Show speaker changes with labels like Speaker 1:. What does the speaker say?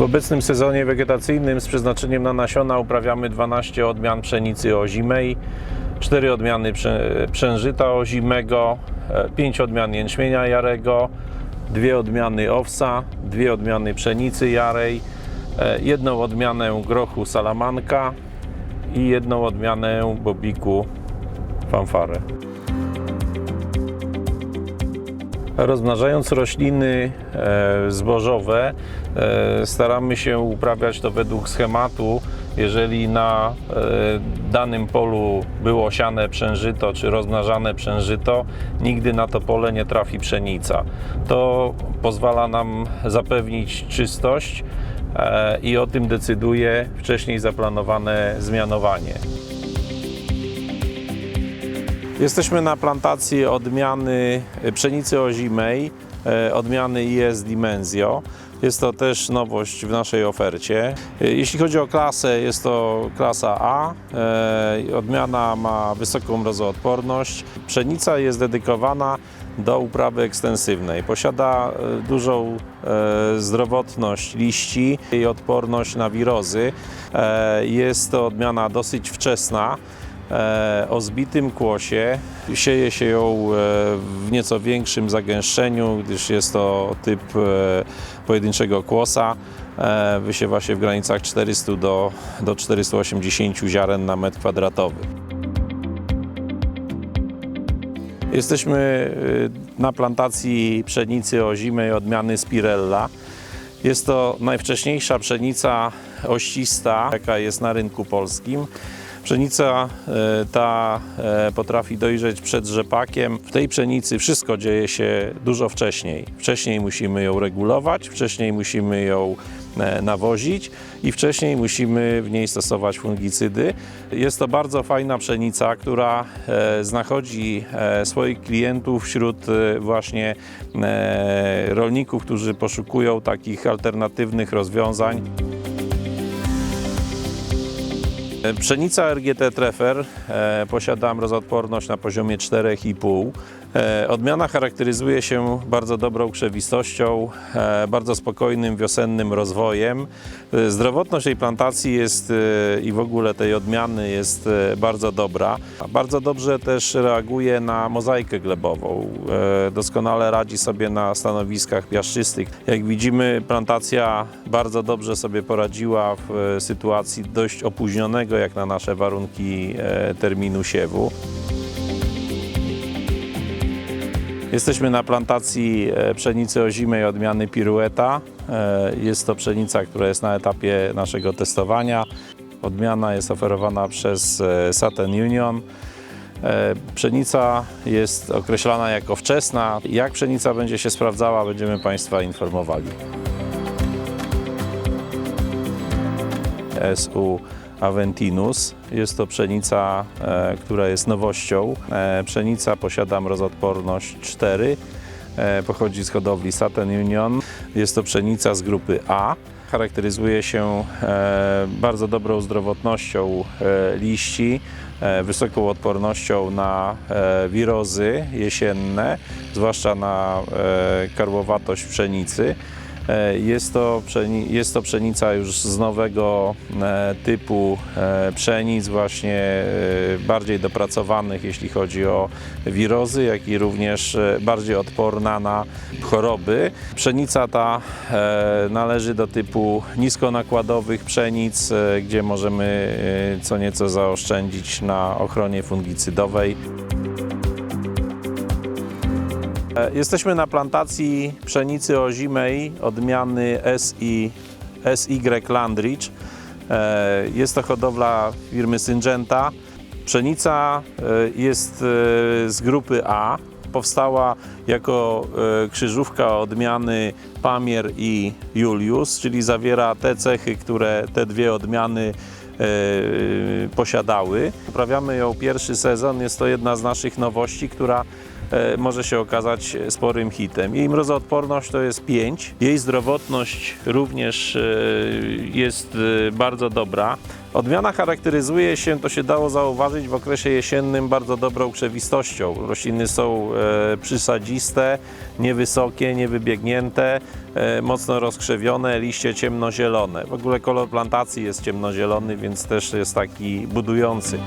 Speaker 1: W obecnym sezonie wegetacyjnym z przeznaczeniem na nasiona uprawiamy 12 odmian pszenicy ozimej, 4 odmiany przężyta ozimego, 5 odmian jęczmienia jarego, 2 odmiany owsa, 2 odmiany pszenicy jarej, e, jedną odmianę grochu salamanka i jedną odmianę bobiku fanfare. Rozmnażając rośliny e, zbożowe, e, staramy się uprawiać to według schematu. Jeżeli na e, danym polu było siane przężyto czy rozmnażane przężyto, nigdy na to pole nie trafi pszenica. To pozwala nam zapewnić czystość i o tym decyduje wcześniej zaplanowane zmianowanie. Jesteśmy na plantacji odmiany pszenicy ozimej, e, odmiany IS Dimensio. Jest to też nowość w naszej ofercie. E, Jeśli chodzi o klasę, jest to klasa A. E, Odmiana ma wysoką mrozoodporność. Pszenica jest dedykowana do uprawy ekstensywnej. Posiada dużą zdrowotność liści i odporność na wirozy. Jest to odmiana dosyć wczesna o zbitym kłosie. Sieje się ją e, w nieco większym zagęszczeniu, gdyż jest to typ e, pojedynczego kłosa. E, Wysiewa się w granicach 400 do, do 480 ziaren na metr kwadratowy. Jesteśmy na plantacji pszenicy ozimej odmiany Spirella. Jest to najwcześniejsza pszenica oścista, jaka jest na rynku polskim. Pszenica e, ta e, potrafi dojrzeć przed rzepakiem. W tej pszenicy wszystko dzieje się dużo wcześniej. Wcześniej musimy ją regulować, wcześniej musimy ją e, nawozić i wcześniej musimy w niej stosować fungicydy. Jest to bardzo fajna pszenica, która znachodzi swoich klientów wśród właśnie rolników, którzy poszukują takich alternatywnych rozwiązań. Pszenica RGT Trefer e, posiada mrozoodporność na poziomie 4,5. E, odmiana charakteryzuje się bardzo dobrą krzewistością, e, bardzo spokojnym wiosennym rozwojem. E, zdrowotność tej plantacji jest i w ogóle tej odmiany jest bardzo dobra. Bardzo dobrze też reaguje na mozaikę glebową. Doskonale radzi sobie na stanowiskach piaszczystych. Jak widzimy, plantacja bardzo dobrze sobie poradziła w sytuacji dość opóźnionego, jak na nasze warunki terminu siewu. Jesteśmy na plantacji e, pszenicy ozimej odmiany Pirueta. E, Jest to pszenica, która jest na etapie naszego testowania. Odmiana jest oferowana przez e, Saturn Union. Pszenica jest określana jako wczesna. Jak pszenica będzie się sprawdzała, będziemy Państwa informowali. SU Aventinus. Jest to pszenica, e, która jest nowością. E, pszenica posiada mrozoodporność 4. E, pochodzi z hodowli Saturn Union. Jest to pszenica z grupy A. Charakteryzuje się bardzo dobrą zdrowotnością liści, wysoką odpornością na wirozy jesienne, zwłaszcza na karłowatość pszenicy. E, Jest to, jest to pszenica już z nowego e, typu e, pszenic, właśnie bardziej dopracowanych, jeśli chodzi o wirozy, jak i również bardziej odporna na choroby. Pszenica ta należy do typu niskonakładowych pszenic, gdzie możemy co nieco zaoszczędzić na ochronie fungicydowej. E, Jesteśmy na plantacji pszenicy ozimej odmiany SI, SY Landridge. E, Jest to hodowla firmy Syngenta. Pszenica e, jest z grupy A. Powstała jako krzyżówka odmiany Pamier i Julius, czyli zawiera te cechy, które te dwie odmiany posiadały. Uprawiamy ją pierwszy sezon. Jest to jedna z naszych nowości, która może się okazać sporym hitem. Jej mrozoodporność to jest 5. Jej zdrowotność również e, jest e, bardzo dobra. Odmiana charakteryzuje się, to się dało zauważyć w okresie jesiennym, bardzo dobrą krzewistością. Rośliny są e, przysadziste, niewysokie, niewybiegnięte, e, mocno rozkrzewione, liście ciemnozielone. W ogóle kolor plantacji jest ciemnozielony, więc też jest taki budujący.